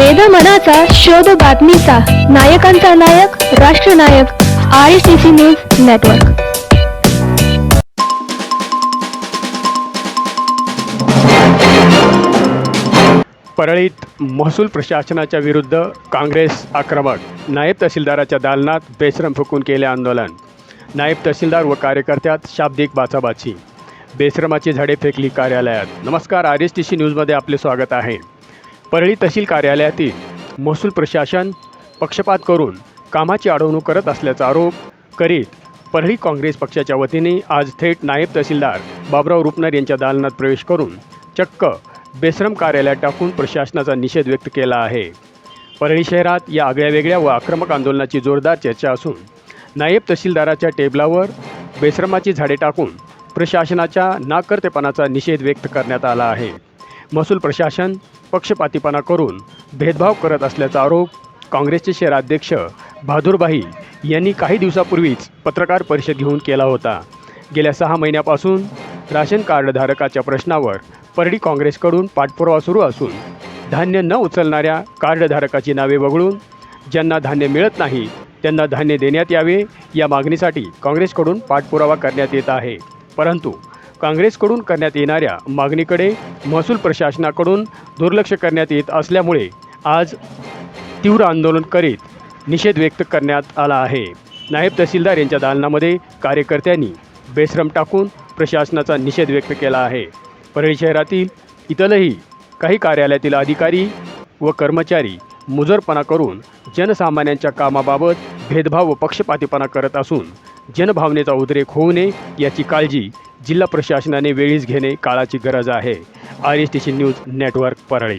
वेद मनाचा शोध बातमीचा. नायकांचा नायक राष्ट्रनायक I C C news network परळीत महसूल प्रशासनाच्या विरुद्ध काँग्रेस आक्रमक. नायब तहसीलदाराच्या दालनात बेसरम फुकून केले आंदोलन. नायब तहसीलदार व कार्यकर्त्यात शाब्दिक बाचाबाची. बेसरमाची झाडे फेकली कार्यालयात. नमस्कार आर एस टी सी न्यूजमध्ये आपले स्वागत आहे. परळी तहसील कार्यालयातील महसूल प्रशासन पक्षपात करून कामाची अडवणूक करत असल्याचा आरोप करीत परळी काँग्रेस पक्षाच्या वतीने आज थेट नायब तहसीलदार बाबराव रुपनर यांच्या दालनात प्रवेश करून चक्क बेसरम कार्यालयात टाकून प्रशासनाचा निषेध व्यक्त केला आहे. परळी शहरात या आगळ्यावेगळ्या व आक्रमक आंदोलनाची जोरदार चर्चा असून नायब तहसीलदाराच्या टेबलावर बेसरमाची झाडे टाकून प्रशासनाच्या नाकर्तेपणाचा निषेध व्यक्त करण्यात आला आहे. महसूल प्रशासन पक्षपातीपणा करून भेदभाव करत असल्याचा आरोप काँग्रेसचे शहराध्यक्ष बहादूरभाई यांनी काही दिवसापूर्वीच पत्रकार परिषद घेऊन केला होता. गेल्या सहा महिन्यापासून राशन कार्डधारकाच्या प्रश्नावर परडी काँग्रेसकडून पाठपुरावा सुरू असून धान्य न उचलणाऱ्या कार्डधारकाची नावे वगळून ज्यांना धान्य मिळत नाही त्यांना धान्य देण्यात यावे या मागणीसाठी काँग्रेसकडून पाठपुरावा करण्यात येत आहे. परंतु काँग्रेसकडून करण्यात येणाऱ्या मागणीकडे महसूल प्रशासनाकडून दुर्लक्ष करण्यात येत असल्यामुळे आज तीव्र आंदोलन करीत निषेध व्यक्त करण्यात आला आहे. नायब तहसीलदार यांच्या दालनामध्ये कार्यकर्त्यांनी बेश्रम टाकून प्रशासनाचा निषेध व्यक्त केला आहे. परळी शहरातील इतरही काही कार्यालयातील अधिकारी व कर्मचारी मुजरपणा करून जनसामान्यांच्या कामाबाबत भेदभाव व पक्षपातीपणा करत असून जनभावनेचा उद्रेक होऊ नये याची काळजी जिल्हा प्रशासनाने वेळीच घेणे काळाची गरज आहे. R S T C news network Parli.